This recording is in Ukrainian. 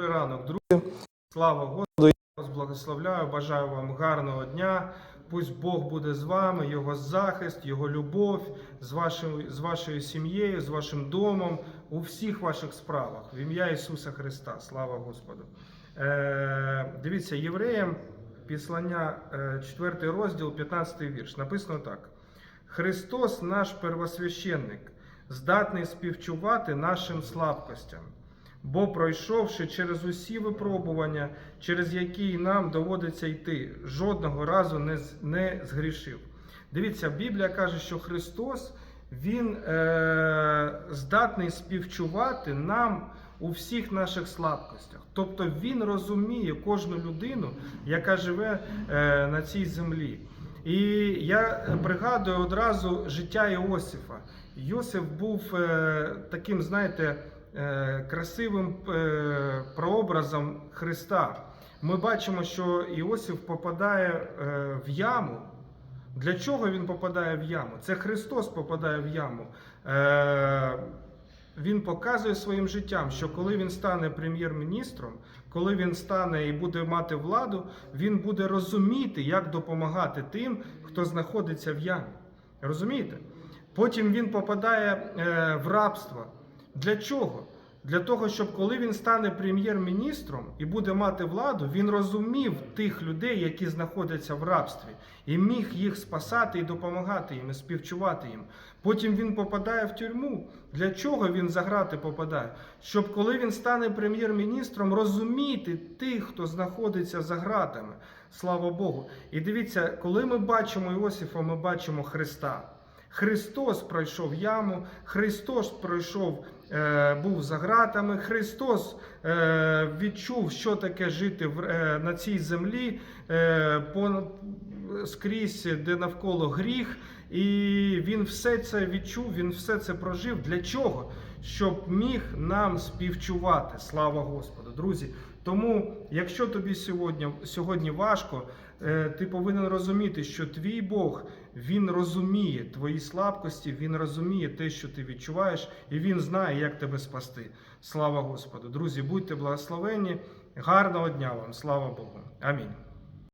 Ранок, друзі. Слава Господу! Я вас благословляю, бажаю вам гарного дня. Пусть Бог буде з вами, Його захист, Його любов з вашою, з вашою сім'єю, з вашим домом, у всіх ваших справах. В ім'я Ісуса Христа. Слава Господу. Е, дивіться, євреям, післання, 4 розділ, 15 вірш. Написано так: Христос, наш первосвященник, здатний співчувати нашим слабкостям. Бо пройшовши через усі випробування, через які нам доводиться йти, жодного разу не, не згрішив. Дивіться, Біблія каже, що Христос Він е, здатний співчувати нам у всіх наших слабкостях. Тобто Він розуміє кожну людину, яка живе е, на цій землі. І я пригадую одразу життя Іосифа. Йосиф був е, таким, знаєте, красивим е, прообразом Христа. Ми бачимо, що Іосиф попадає е, в яму. Для чого він попадає в яму? Це Христос попадає в яму. Е, Він показує своїм життям, що коли він стане прем'єр-міністром, коли він стане і буде мати владу, він буде розуміти, як допомагати тим, хто знаходиться в ямі. Розумієте? Потім він попадає е, в рабство. Для чого? Для того, щоб коли він стане прем'єр-міністром і буде мати владу, він розумів тих людей, які знаходяться в рабстві, і міг їх спасати і допомагати їм, і співчувати їм. Потім він попадає в тюрму. Для чого він за грати попадає? Щоб коли він стане прем'єр-міністром, розуміти тих, хто знаходиться за гратами. Слава Богу. І дивіться, коли ми бачимо Іосифа, ми бачимо Христа. Христос пройшов яму, Христос пройшов, е, був за ґратами, Христос е, відчув, що таке жити в, е, на цій землі скрізь, де навколо гріх. І він все це відчув, він все це прожив. Для чого? Щоб міг нам співчувати. Слава Господу, друзі. Тому, якщо тобі сьогодні, сьогодні важко, е, ти повинен розуміти, що твій Бог він розуміє твої слабкості, він розуміє те, що ти відчуваєш, і він знає, як тебе спасти. Слава Господу. Друзі, будьте благословені. Гарного дня вам, слава Богу. Амінь.